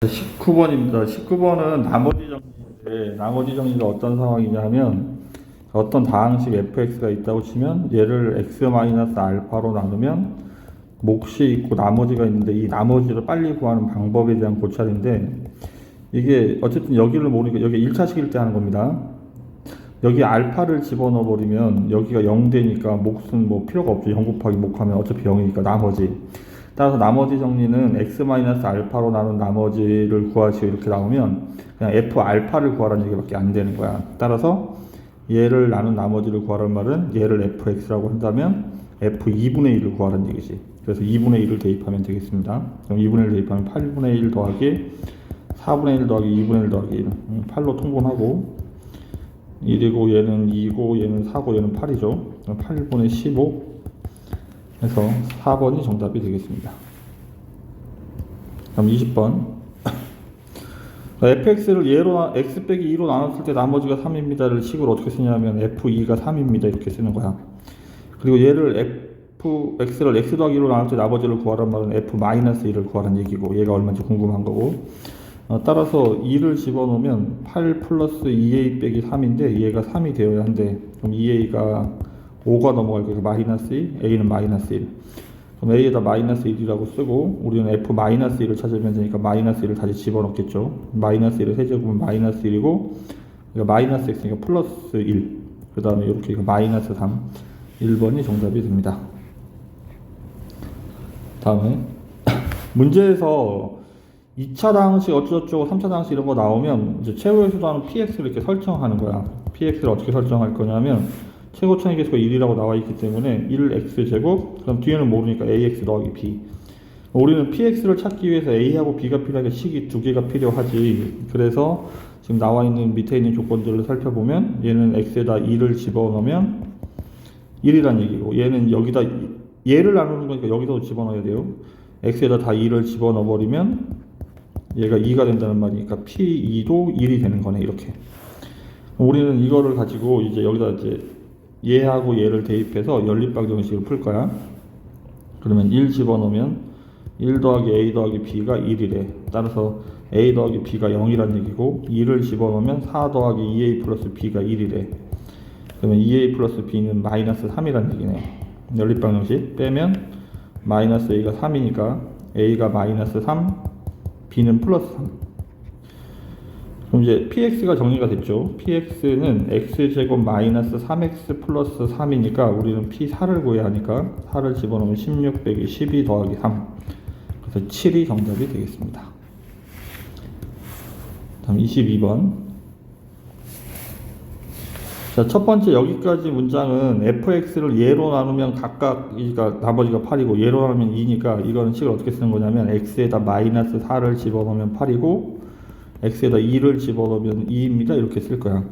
19번입니다. 19번은 나머지 정리인데 나머지 정리가 어떤 상황이냐 하면 어떤 다항식 fx가 있다고 치면 얘를 x-알파로 나누면 몫이 있고 나머지가 있는데 이 나머지를 빨리 구하는 방법에 대한 고찰인데 이게 어쨌든 여기를 모르니까 여기 1차식일 때 하는 겁니다. 여기 알파를 집어넣어 버리면 여기가 0 되니까 몫은 뭐 필요가 없죠. 0 곱하기 몫하면 어차피 0이니까 나머지. 따라서 나머지 정리는 x-알파로 나눈 나머지를 구하시오 이렇게 나오면 그냥 f 알파를 구하라는 얘기밖에 안 되는 거야. 따라서 얘를 나눈 나머지를 구하라는 말은 얘를 fx라고 한다면 f 2분의 1을 구하라는 얘기지. 그래서 2분의 1을 대입하면 되겠습니다. 그럼 2분의 1을 대입하면 8분의 1 더하기 4분의 1 더하기 2분의 1 더하기 1. 8로 통분하고 1이고 얘는 2고 얘는 4고 얘는 8이죠. 8분의 15 해서 4번이 정답이 되겠습니다. 그럼 20번. fx를 나- x 빼기 2로 나눴을 때 나머지가 3입니다를 식으로 어떻게 쓰냐면 f2가 3입니다 이렇게 쓰는 거야. 그리고 얘를 fx를 x 더하기 2로 나눌 때 나머지를 구하란 말은 f-1을 구하라는 얘기고 얘가 얼마인지 궁금한 거고 어, 따라서 2를 집어넣으면 8 플러스 2a 빼기 3인데 얘가 3이 되어야 한대 그럼 2a가 5가 넘어갈 거니까 마이너스 1, a는 마이너스 1 그럼 a에다 마이너스 1이라고 쓰고 우리는 f 마이너스 1을 찾으면 되니까 마이너스 1을 다시 집어넣겠죠. 마이너스 1을 세제곱은 마이너스 1이고 그러니까 마이너스 x니까 플러스 1 그 다음에 이렇게 마이너스 3 1번이 정답이 됩니다. 다음에 문제에서 2차 당식 어쩌고저쩌고 3차 당식 이런 거 나오면 이제 최고의 수단은 px를 이렇게 설정하는 거야. px를 어떻게 설정할 거냐면 최고 천의 계수가 1이라고 나와 있기 때문에 1x제곱 그럼 뒤에는 모르니까 ax 더하기 b. 우리는 px를 찾기 위해서 a하고 b가 필요하게 식이 두 개가 필요하지. 그래서 지금 나와 있는 밑에 있는 조건들을 살펴보면 얘는 x에다 2를 집어넣으면 1이란 얘기고 얘는 여기다 얘를 나누는 거니까 여기서도 집어넣어야 돼요. X에다 다 2를 집어넣어 버리면 얘가 2가 된다는 말이니까 P2도 1이 되는 거네 이렇게. 우리는 이거를 가지고 이제 여기다 이제 얘하고 얘를 대입해서 연립방정식을 풀 거야. 그러면 1 집어넣으면 1 더하기 a 더하기 b가 1이래. 따라서 a 더하기 b가 0이란 얘기고 2를 집어넣으면 4 더하기 2a 플러스 b가 1이래. 그러면 2a 플러스 b는 마이너스 3이란 얘기네. 연립방 정식 빼면 마이너스 a가 3이니까 a가 마이너스 3 b는 플러스 3. 그럼 이제 px가 정리가 됐죠. px는 x제곱 마이너스 3x 플러스 3이니까 우리는 p4를 구해야 하니까 4를 집어넣으면 16 빼기 12 더하기 3. 그래서 7이 정답이 되겠습니다. 다음 22번. 자, 첫 번째 여기까지 문장은 fx를 예로 나누면 각각 그러니까 나머지가 8이고 예로 나누면 2니까 이거는 식을 어떻게 쓰는 거냐면 x에다 마이너스 4를 집어넣으면 8이고 x에다 2를 집어넣으면 2입니다. 이렇게 쓸 거야.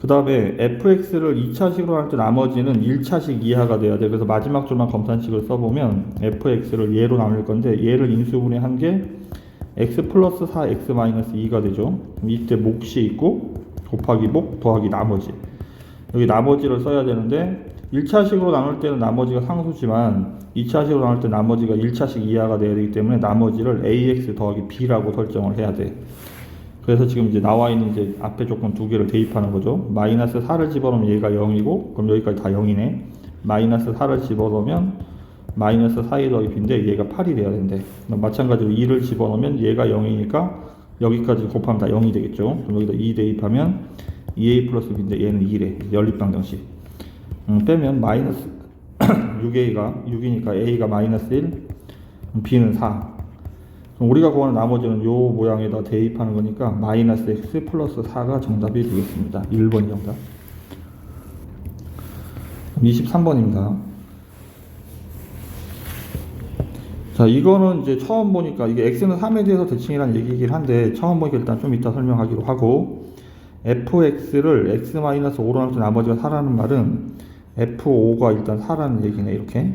그 다음에 fx를 2차식으로 할 때 나머지는 1차식 이하가 돼야 돼. 그래서 마지막 줄만 검산식을 써보면 fx를 예로 나눌 건데 얘를 인수분해 한 게 x 플러스 4 x 마이너스 2가 되죠. 이때 몫이 있고 곱하기 목 더하기 나머지 여기 나머지를 써야 되는데 1차식으로 나눌 때는 나머지가 상수지만 2차식으로 나눌 때 나머지가 1차식 이하가 돼야 되기 때문에 나머지를 ax 더하기 b라고 설정을 해야 돼 그래서 지금 이제 나와 있는 이제 앞에 조건 두 개를 대입하는 거죠 마이너스 4를 집어넣으면 얘가 0이고 그럼 여기까지 다 0이네 마이너스 4를 집어넣으면 마이너스 4에 더하기 b인데 얘가 8이 돼야 된대 마찬가지로 2를 집어넣으면 얘가 0이니까 여기까지 곱하면 다 0이 되겠죠. 그럼 여기다 2 대입하면 2a 플러스 b인데 얘는 2래. 연립방정식. 음, 빼면 마이너스 6a가 6이니까 a가 마이너스 1, b는 4. 그럼 우리가 구하는 나머지는 요 모양에다 대입하는 거니까 마이너스 x 플러스 4가 정답이 되겠습니다. 1번이 정답. 23번입니다. 자, 이거는 이제 처음 보니까 이게 x는 3에 대해서 대칭이라는 얘기이긴 한데 처음 보니까 일단 좀 이따 설명하기로 하고 fx를 x-5로 나눌 때 나머지가 4라는 말은 f5가 일단 4라는 얘기네 이렇게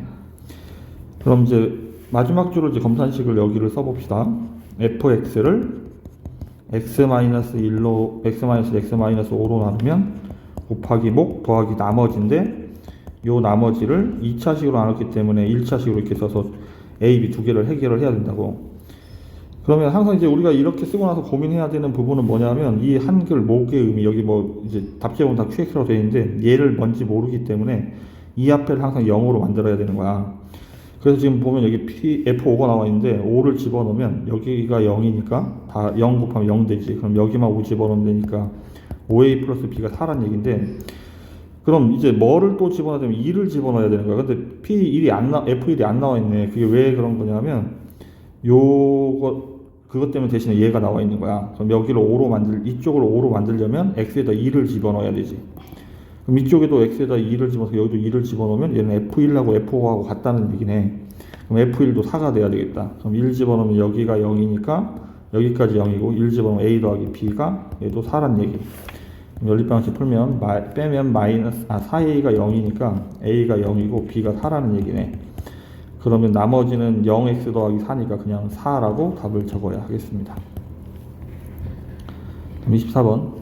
그럼 이제 마지막 줄을 이제 검산식을 여기를 써봅시다 fx를 x-1로 x-x-5로 나누면 곱하기 목 더하기 나머지인데 요 나머지를 2차식으로 나눴기 때문에 1차식으로 이렇게 써서 A, B 두 개를 해결을 해야 된다고. 그러면 항상 이제 우리가 이렇게 쓰고 나서 고민해야 되는 부분은 뭐냐면 이 한글 목의 의미 여기 뭐 이제 보면 다 QX라고 되어 있는데 얘를 뭔지 모르기 때문에 이 앞에를 항상 0으로 만들어야 되는 거야. 그래서 지금 보면 여기 P, F5가 나와 있는데 5를 집어넣으면 여기가 0이니까 다 0 곱하면 0 되지. 그럼 여기만 5 집어넣으면 되니까 5A 플러스 B가 4란 얘기인데 그럼 이제 뭐를 또 집어넣어야 되면 2를 집어넣어야 되는 거야. 근데 P1이 안 나, F1이 안 나와 있네. 그게 왜 그런 거냐면 요거 그것 때문에 대신에 얘가 나와 있는 거야. 그럼 여기를 5로 만들 이쪽으로 5로 만들려면 x에다 2를 집어넣어야 되지. 그럼 이쪽에도 x에다 2를 집어서 여기도 2를 집어넣으면 얘는 F1하고 F5하고 같다는 얘기네. 그럼 F1도 4가 돼야 되겠다. 그럼 1 집어넣으면 여기가 0이니까 여기까지 0이고 1 집어넣으면 A 더하기 B가 얘도 4란 얘기. 연립방식 풀면 마- 빼면 마이너스 아 4A가 0이니까 A가 0이고 B가 4라는 얘기네. 그러면 나머지는 0x 더하기 4니까 그냥 4라고 답을 적어야 하겠습니다. 24번.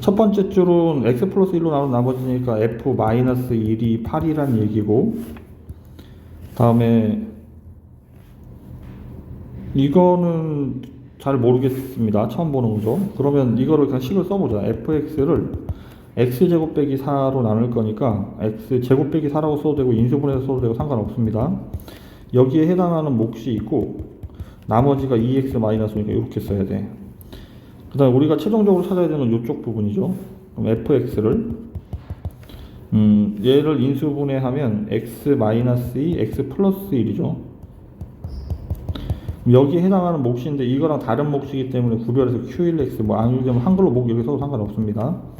첫 번째 줄은 x 플러스 1로 나눈 나머지니까 f 마이너스 1이 8이란 얘기고, 다음에 이거는 잘 모르겠습니다. 처음 보는 거죠. 그러면 이거를 그냥 식을 써보자. fx를 x제곱 빼기 4로 나눌 거니까 x제곱 빼기 4라고 써도 되고 인수분해서 써도 되고 상관없습니다. 여기에 해당하는 몫이 있고 나머지가 2x 마이너스 니까 이렇게 써야 돼. 그 다음에 우리가 최종적으로 찾아야 되는 건 이쪽 부분이죠. 그럼 fx를 음, 얘를 인수분해하면 x 마이너스 2, x 플러스 1이죠. 여기에 해당하는 몫인데 이거랑 다른 몫이기 때문에 구별해서 Q1X 뭐 아니면 한글로 목 여기 써도 상관없습니다.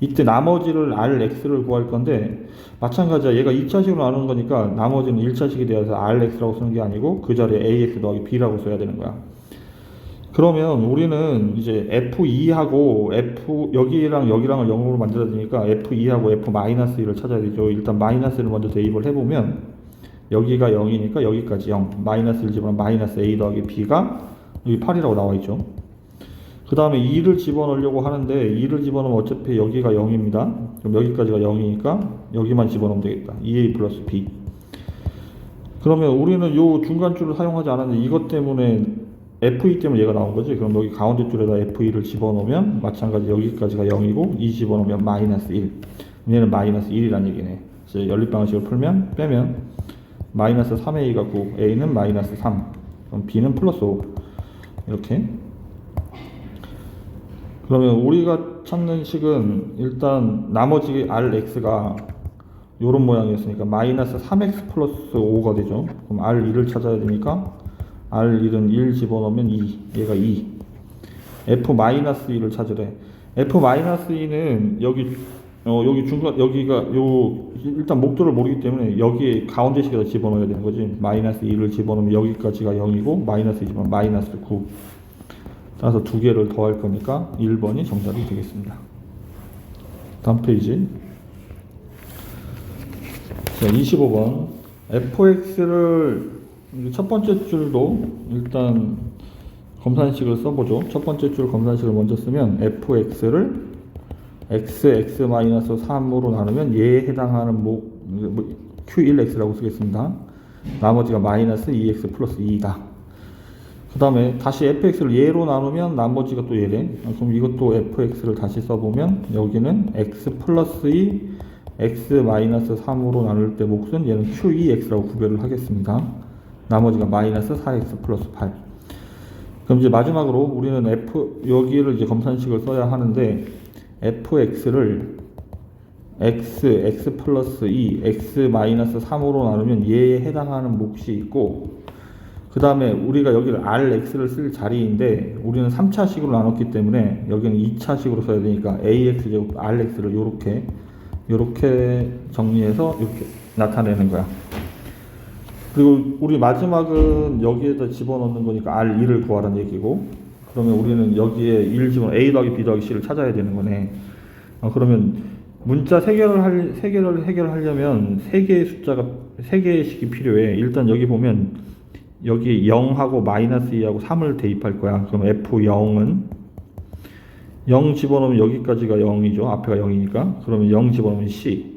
이때 나머지를 RX를 구할 건데 마찬가지야 얘가 2차식으로 나누는 거니까 나머지는 1차식이 되어서 RX라고 쓰는 게 아니고 그 자리에 AX 더하기 B라고 써야 되는 거야. 그러면 우리는 이제 F2하고 F 여기랑 여기랑을 0으로 만들어야 되니까 F2하고 F-1을 찾아야 되죠. 일단 마이너스를 먼저 대입을 해보면 여기가 0이니까 여기까지 0 마이너스 1 집어넣으면 마이너스 a 더하기 b가 여기 8이라고 나와 있죠 그 다음에 2를 집어넣으려고 하는데 2를 집어넣으면 어차피 여기가 0입니다. 그럼 여기까지가 0이니까 여기만 집어넣으면 되겠다. 2a 플러스 b. 그러면 우리는 요 중간 줄을 사용하지 않았는데 이것 때문에 f2 때문에 얘가 나온 거지? 그럼 여기 가운데 줄에다 f2를 집어넣으면 마찬가지 여기까지가 0이고 2 집어넣으면 마이너스 1 얘는 마이너스 1이란 얘기네. 그래서 연립방식을 풀면 빼면 마이너스 3a가 9, a는 마이너스 3, 그럼 b는 플러스 5 이렇게 그러면 우리가 찾는 식은 일단 나머지 rx가 요런 모양이었으니까 마이너스 3x 플러스 5가 되죠 그럼 r2를 찾아야 되니까 r1은 1 집어넣으면 2 얘가 2 f 마이너스 2를 찾으래 f 마이너스 2는 여기 어, 여기 중간, 여기가, 요, 일단 목도를 모르기 때문에 여기 가운데 식에다 집어넣어야 되는 거지. 마이너스 2를 집어넣으면 여기까지가 0이고, 마이너스 2 집어넣으면 마이너스 9. 따라서 두 개를 더할 거니까 1번이 정답이 되겠습니다. 다음 페이지. 자, 25번. fx를 첫 번째 줄도 일단 검산식을 써보죠. 첫 번째 줄 검산식을 먼저 쓰면 fx를 x, x-3으로 나누면 얘에 해당하는 목, 뭐, q1x라고 쓰겠습니다. 나머지가 마이너스 2x 플러스 2다. 그 다음에 다시 fx를 얘로 나누면 나머지가 또 얘래. 그럼 이것도 fx를 다시 써보면 여기는 x 플러스 2, x 마이너스 3으로 나눌 때 몫은 얘는 q2x라고 구별을 하겠습니다. 나머지가 마이너스 4x 플러스 8. 그럼 이제 마지막으로 우리는 f, 여기를 이제 검산식을 써야 하는데 fx를 x, x 플러스 2, x 마이너스 3으로 나누면 얘에 해당하는 몫이 있고 그 다음에 우리가 여기를 rx를 쓸 자리인데 우리는 3차식으로 나눴기 때문에 여기는 2차식으로 써야 되니까 ax 제곱 rx를 요렇게 요렇게 정리해서 이렇게 나타내는 거야 그리고 우리 마지막은 여기에다 집어넣는 거니까 r2를 구하라는 얘기고 그러면 우리는 여기에 1 집어 a 더하기 b 더하기 c를 찾아야 되는 거네. 어, 그러면 문자 세 개를 할, 세 개를 해결하려면 세 개의 숫자가 세 개의 식이 필요해. 일단 여기 보면 여기 0하고 마이너스 2하고 3을 대입할 거야. 그럼 f0은 0 집어넣으면 여기까지가 0이죠. 앞에가 0이니까. 그러면 0 집어넣으면 c.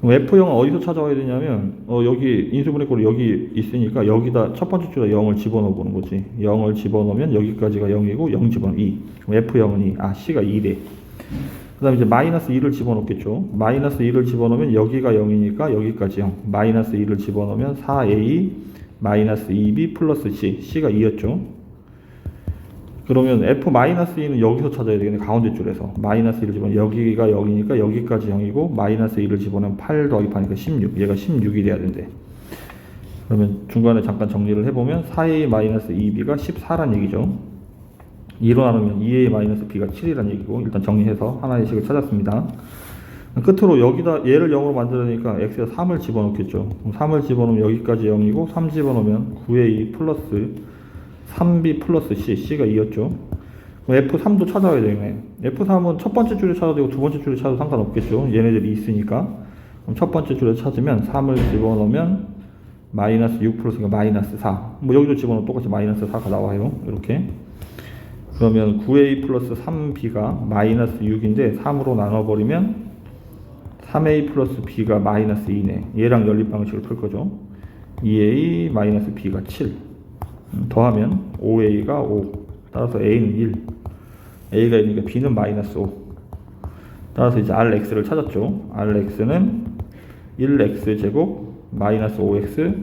그럼 F0은 어디서 찾아와야 되냐면 어, 여기 인수분해꼴이 여기 있으니까 여기다 첫 번째 줄에 0을 집어넣어 보는 거지 0을 집어넣으면 여기까지가 0이고 0 집어넣으면 2 그럼 F0은 2, 아 C가 2래 그 다음에 이제 마이너스 2를 집어넣겠죠 마이너스 2를 집어넣으면 여기가 0이니까 여기까지 0 마이너스 2를 집어넣으면 4A 마이너스 2B 플러스 C. C가 2였죠. 그러면 F-2는 여기서 찾아야 되겠네 가운데 줄에서. 마이너스 1을 집어넣으면 여기가 0이니까 여기까지 0이고 마이너스 1을 집어넣으면 8 더하기하니까 16 얘가 16이 돼야 된대. 그러면 중간에 잠깐 정리를 해보면 4A 마이너스 2B가 14란 얘기죠. 2로 나누면 2A 마이너스 B가 7이란 얘기고 일단 정리해서 하나의 식을 찾았습니다 끝으로 여기다 얘를 0으로 만들어내니까 x에 3을 집어넣겠죠 그럼 3을 집어넣으면 여기까지 0이고 3 집어넣으면 9A 플러스 3B 플러스 C, C가 2였죠. 그럼 F3도 찾아야 되네. F3은 첫 번째 줄에 찾아도 되고 두 번째 줄에 찾아도 상관없겠죠. 얘네들이 있으니까. 그럼 첫 번째 줄에 찾으면 3을 집어넣으면 마이너스 6 플러스가 마이너스 4. 뭐 여기도 집어넣으면 똑같이 마이너스 4가 나와요. 이렇게. 그러면 9A 플러스 3B가 마이너스 6인데 3으로 나눠버리면 3A 플러스 B가 마이너스 2네. 얘랑 연립 방식을 풀 거죠. 2A 마이너스 B가 7. 음, 더하면 5a가 5 따라서 a는 1 a가 있으니까 b는 마이너스 5 따라서 이제 rx를 찾았죠. Rx는 1x 제곱 마이너스 5x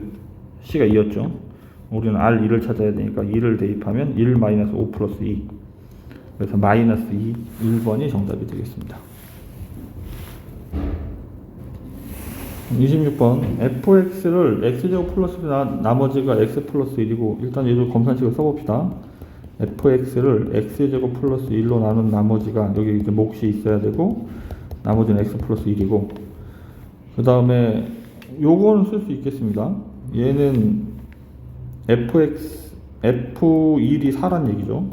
c가 2였죠. 우리는 r2를 찾아야 되니까 2를 대입하면 1 마이너스 5 플러스 2 그래서 마이너스 2 1번이 정답이 되겠습니다 26번 fx를 x제곱 플러스 나, 나머지가 x 플러스 1이고 일단 얘도 검산식을 써봅시다. fx를 x제곱 플러스 1로 나눈 나머지가 여기 이제 몫이 있어야 되고 나머지는 x 플러스 1이고 그 다음에 요거는 쓸 수 있겠습니다. 얘는 fx f1이 4란 얘기죠.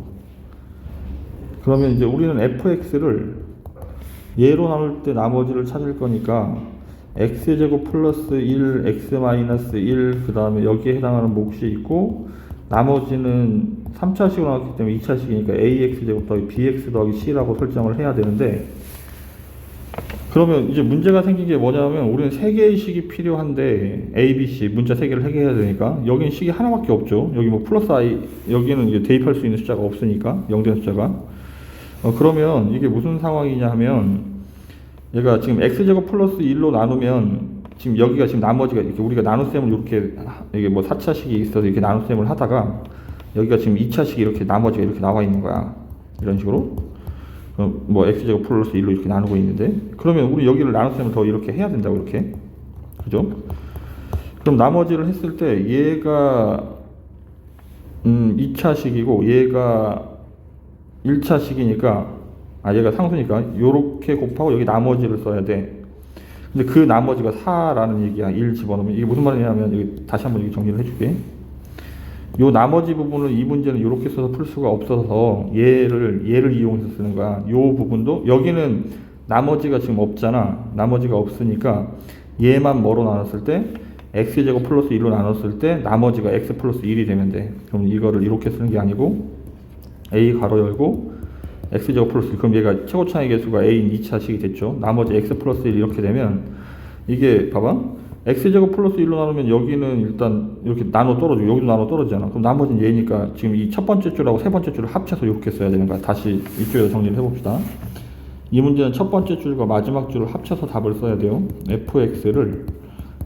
그러면 이제 우리는 fx를 얘로 나눌 때 나머지를 찾을 거니까 x제곱 플러스 1, x 마이너스 1, 그 다음에 여기에 해당하는 몫이 있고, 나머지는 3차식으로 나왔기 때문에 2차식이니까 ax제곱 더하기 bx 더하기 c라고 설정을 해야 되는데, 그러면 이제 문제가 생긴 게 뭐냐면, 우리는 세 개의 식이 필요한데, a, b, c, 문자 세 개를 해결해야 되니까, 여기는 식이 하나밖에 없죠. 여기 뭐 플러스 i, 여기는 이제 대입할 수 있는 숫자가 없으니까, 0된 숫자가. 어, 그러면 이게 무슨 상황이냐 하면, 얘가 지금 x제곱 플러스 1로 나누면 지금 여기가 지금 나머지가 이렇게 우리가 나눗셈을 이렇게 이게 뭐 4차식이 있어서 이렇게 나눗셈을 하다가 여기가 지금 2차식이 이렇게 나머지가 이렇게 나와 있는 거야. 이런 식으로. 그럼 뭐 x제곱 플러스 1로 이렇게 나누고 있는데 그러면 우리 여기를 나눗셈을 더 이렇게 해야 된다고 이렇게. 그죠? 그럼 나머지를 했을 때 얘가 음 2차식이고 얘가 1차식이니까 아 얘가 상수니까 요렇게 곱하고 여기 나머지를 써야 돼. 근데 그 나머지가 4라는 얘기야. 1 집어넣으면. 이게 무슨 말이냐면 여기 다시 한번 정리를 해줄게. 요 나머지 부분을 이 문제는 이렇게 써서 풀 수가 없어서 얘를 얘를 이용해서 쓰는 거야. 요 부분도 여기는 나머지가 지금 없잖아. 나머지가 없으니까 얘만 뭐로 나눴을 때? x제곱 플러스 1로 나눴을 때 나머지가 x 플러스 1이 되면 돼. 그럼 이거를 이렇게 쓰는 게 아니고 a 가로 열고 x제곱 플러스 1 그럼 얘가 최고 차의 개수가 a인 2차식이 됐죠. 나머지 x 플러스 1 이렇게 되면 이게 봐봐. X제곱 플러스 1로 나누면 여기는 일단 이렇게 나눠 떨어지고 여기도 나눠 떨어지잖아. 그럼 나머지는 얘니까 지금 이 첫 번째 줄하고 세 번째 줄을 합쳐서 이렇게 써야 되는 거야. 다시 이쪽에서 정리를 해봅시다. 이 문제는 첫 번째 줄과 마지막 줄을 합쳐서 답을 써야 돼요. Fx를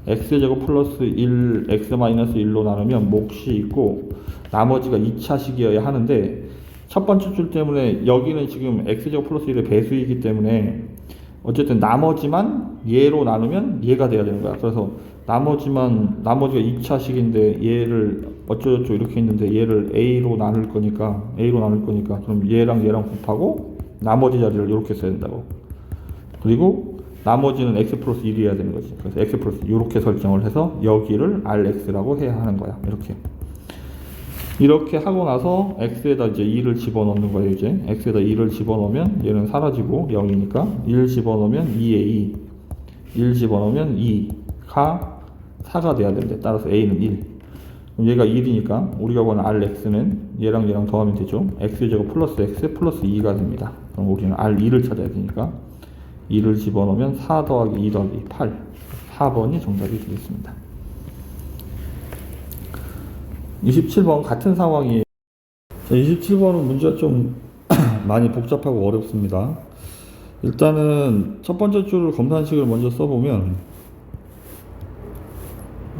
x제곱 플러스 1 x 마이너스 1로 나누면 몫이 있고 나머지가 2차식이어야 하는데 첫 번째 줄 때문에 여기는 지금 x제곱 플러스 1의 배수이기 때문에 어쨌든 나머지만 얘로 나누면 얘가 돼야 되는 거야. 그래서 나머지만 나머지가 2차식인데 얘를 어쩌고저쩌고 이렇게 있는데 얘를 a로 나눌 거니까 a로 나눌 거니까 그럼 얘랑 얘랑 곱하고 나머지 자리를 이렇게 써야 된다고. 그리고 나머지는 x 플러스 1이어야 되는 거지. 그래서 x 플러스 이렇게 설정을 해서 여기를 rx라고 해야 하는 거야. 이렇게. 이렇게 하고 나서 x에다 이제 2를 집어넣는 거예요 이제. X에다 2를 집어넣으면 얘는 사라지고 0이니까 1 집어넣으면 2에 2 1 집어넣으면 2가 4가 돼야 되는데 따라서 a는 1 그럼 얘가 1이니까 우리가 구하는 rx는 얘랑 얘랑 더하면 되죠. X제곱 플러스 x 플러스 2가 됩니다. 그럼 우리는 r2를 찾아야 되니까 2를 집어넣으면 4 더하기 2 더하기 8 4번이 정답이 되겠습니다. 27번 같은 상황이에요. 27번은 문제가 좀 많이 복잡하고 어렵습니다. 일단은 첫 번째 줄을 검산식을 먼저 써보면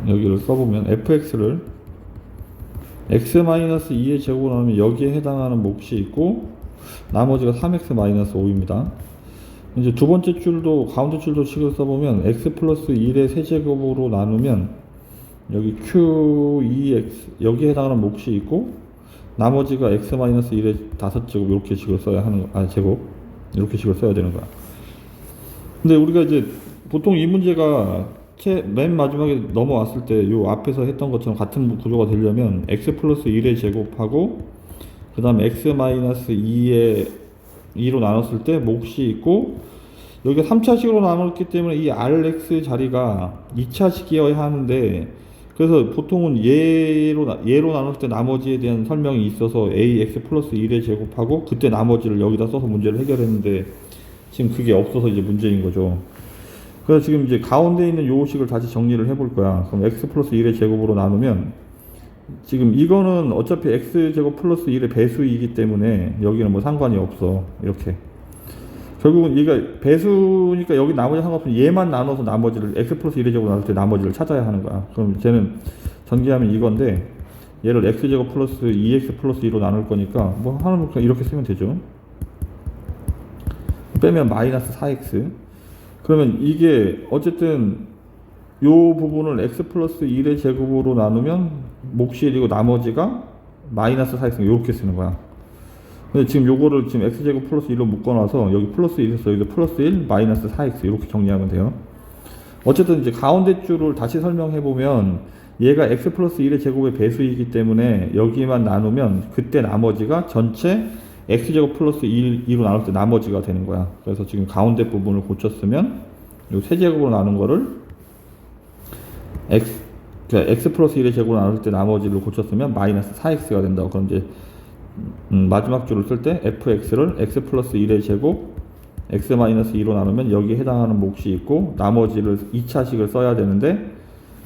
여기를 써보면 fx를 x-2의 제곱으로 나누면 여기에 해당하는 몫이 있고 나머지가 3x-5입니다. 이제 두 번째 줄도 가운데 줄도 식을 써보면 x 플러스 1의 세제곱으로 나누면 여기 q 2x 여기에 해당하는 몫이 있고 나머지가 x 마이너스 1의 다섯 제곱 이렇게 식을 써야 하는 거- 아 제곱 이렇게 식을 써야 되는 거야. 근데 우리가 이제 보통 이 문제가 채- 맨 마지막에 넘어왔을 때 요 앞에서 했던 것처럼 같은 구조가 되려면 x 플러스 1의 제곱하고 그 다음에 x 마이너스 2의 2로 나눴을 때 몫이 있고 여기가 3차식으로 나눴기 때문에 이 rx 자리가 2차식이어야 하는데 그래서 보통은 예로 나- 예로 나눌 때 나머지에 대한 설명이 있어서 ax 플러스 1의 제곱하고 그때 나머지를 여기다 써서 문제를 해결했는데 지금 그게 없어서 이제 문제인 거죠. 그래서 지금 이제 가운데 있는 요식을 다시 정리를 해볼 거야. 그럼 x 플러스 1의 제곱으로 나누면 지금 이거는 어차피 x 제곱 플러스 1의 배수이기 때문에 여기는 뭐 상관이 없어. 이렇게. 결국은 얘가 배수니까 여기 나머지 상관없이 얘만 나눠서 나머지를 x 플러스 1의 제곱 나눌 때 나머지를 찾아야 하는 거야. 그럼 쟤는 전개하면 이건데 얘를 x 제곱 플러스 2x 플러스 2로 나눌 거니까 뭐 하는 거 이렇게 쓰면 되죠. 빼면 마이너스 4x. 그러면 이게 어쨌든 요 부분을 x 플러스 1의 제곱으로 나누면 몫이 1이고 나머지가 마이너스 4x 이렇게 쓰는 거야. 근데 지금 요거를 지금 x제곱 플러스 1로 묶어놔서 여기 플러스 1 있어 여기 플러스 1 마이너스 4x 이렇게 정리하면 돼요. 어쨌든 이제 가운데 줄을 다시 설명해 보면 얘가 x 플러스 1의 제곱의 배수이기 때문에 여기만 나누면 그때 나머지가 전체 x제곱 플러스 1, 2로 나눌 때 나머지가 되는 거야. 그래서 지금 가운데 부분을 고쳤으면 요 세제곱으로 나눈 거를 x 그러니까 x 플러스 1의 제곱으로 나눌 때 나머지를 고쳤으면 마이너스 4x가 된다고. 그럼 이제 음, 마지막 줄을 쓸 때 fx를 x 플러스 1의 제곱 x 마이너스 2로 나누면 여기에 해당하는 몫이 있고 나머지를 2차식을 써야 되는데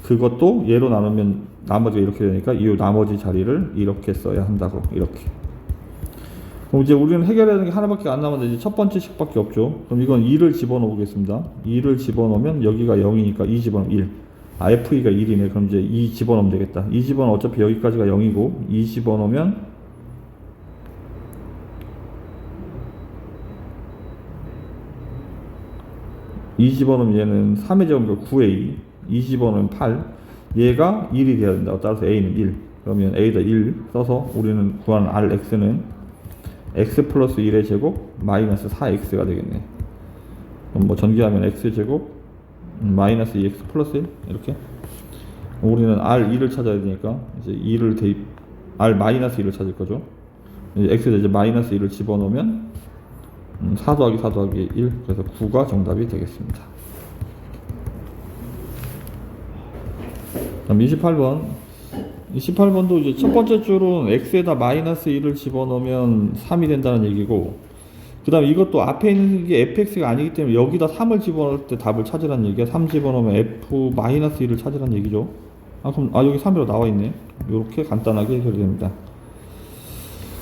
그것도 얘로 나누면 나머지가 이렇게 되니까 이 나머지 자리를 이렇게 써야 한다고 이렇게 그럼 이제 우리는 해결해야 되는 게 하나밖에 안 남았는데 이제 첫 번째 식밖에 없죠 그럼 이건 2를 집어넣어 보겠습니다 2를 집어넣으면 여기가 0이니까 2 집어넣으면 1 아, FE가 1이네. 그럼 이제 2 집어넣으면 되겠다. 2 집어넣으면 어차피 여기까지가 0이고, 2 집어넣으면, 이 집어넣으면 얘는 3의 제곱이니까 9a, 2 집어넣으면 8, 얘가 1이 돼야 된다고. 따라서 a는 1. 그러면 a에다 1 써서 우리는 구하는 rx는 x 플러스 1의 제곱 마이너스 4x가 되겠네. 그럼 뭐 전개하면 x 제곱 음, 마이너스 2x 플러스 1 이렇게 우리는 R2를 찾아야 되니까 이제 2를 대입 R 마이너스 2를 찾을 거죠 X에다 이제 마이너스 2를 집어넣으면 음, 4 더하기 4 더하기 1 그래서 9가 정답이 되겠습니다 그럼 28번 28번도 이제 첫 번째 줄은 X에다 마이너스 1을 집어넣으면 3이 된다는 얘기고 그 다음에 이것도 앞에 있는 게 fx가 아니기 때문에 여기다 3을 집어넣을 때 답을 찾으라는 얘기야. 3 집어넣으면 f 마이너스 1을 찾으라는 얘기죠. 아, 그럼, 아, 여기 3이라고 나와 있네. 이렇게 간단하게 해결이 됩니다.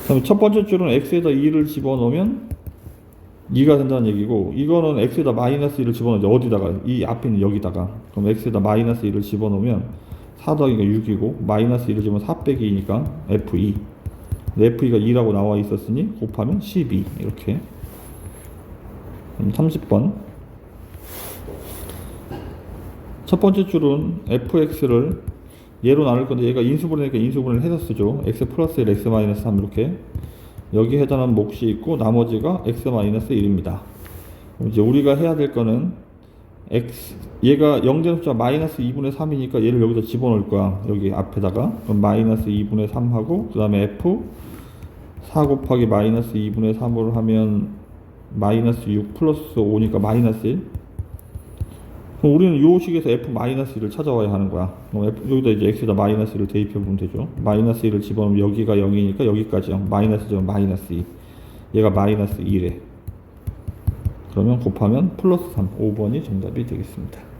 그 다음에 첫 번째 줄은 x에다 2를 집어넣으면 2가 된다는 얘기고, 이거는 x에다 마이너스 1을 집어넣는데 어디다가? 이 앞에 있는 여기다가. 그럼 x에다 마이너스 1을 집어넣으면 4 더하기가 6이고, 마이너스 1을 집으면 4 빼기 2니까 f2. FE가 2라고 나와 있었으니 곱하면 12 이렇게 그럼 30번 첫 번째 줄은 fx를 얘로 나눌 건데 얘가 인수분해니까 인수분해를 해서 쓰죠 x 플러스 1 x 마이너스 3 이렇게 여기 해당하는 몫이 있고 나머지가 x 마이너스 1입니다. 그럼 이제 우리가 해야 될 거는 x 얘가 0되는 숫자 마이너스 2분의 3이니까 얘를 여기다 집어넣을 거야. 여기 앞에다가. 그럼 마이너스 2분의 3 하고 그 다음에 f 4 곱하기 마이너스 2분의 3으로 하면 마이너스 6 플러스 5니까 마이너스 1 그럼 우리는 이 식에서 f 마이너스 1을 찾아와야 하는 거야. F, 여기다 이제 x에다 마이너스 1을 대입해 보면 되죠. 마이너스 1을 집어넣으면 여기가 0이니까 여기까지 0 마이너스 0 마이너스 2 얘가 마이너스 2래 그러면 곱하면 플러스 3 5번이 정답이 되겠습니다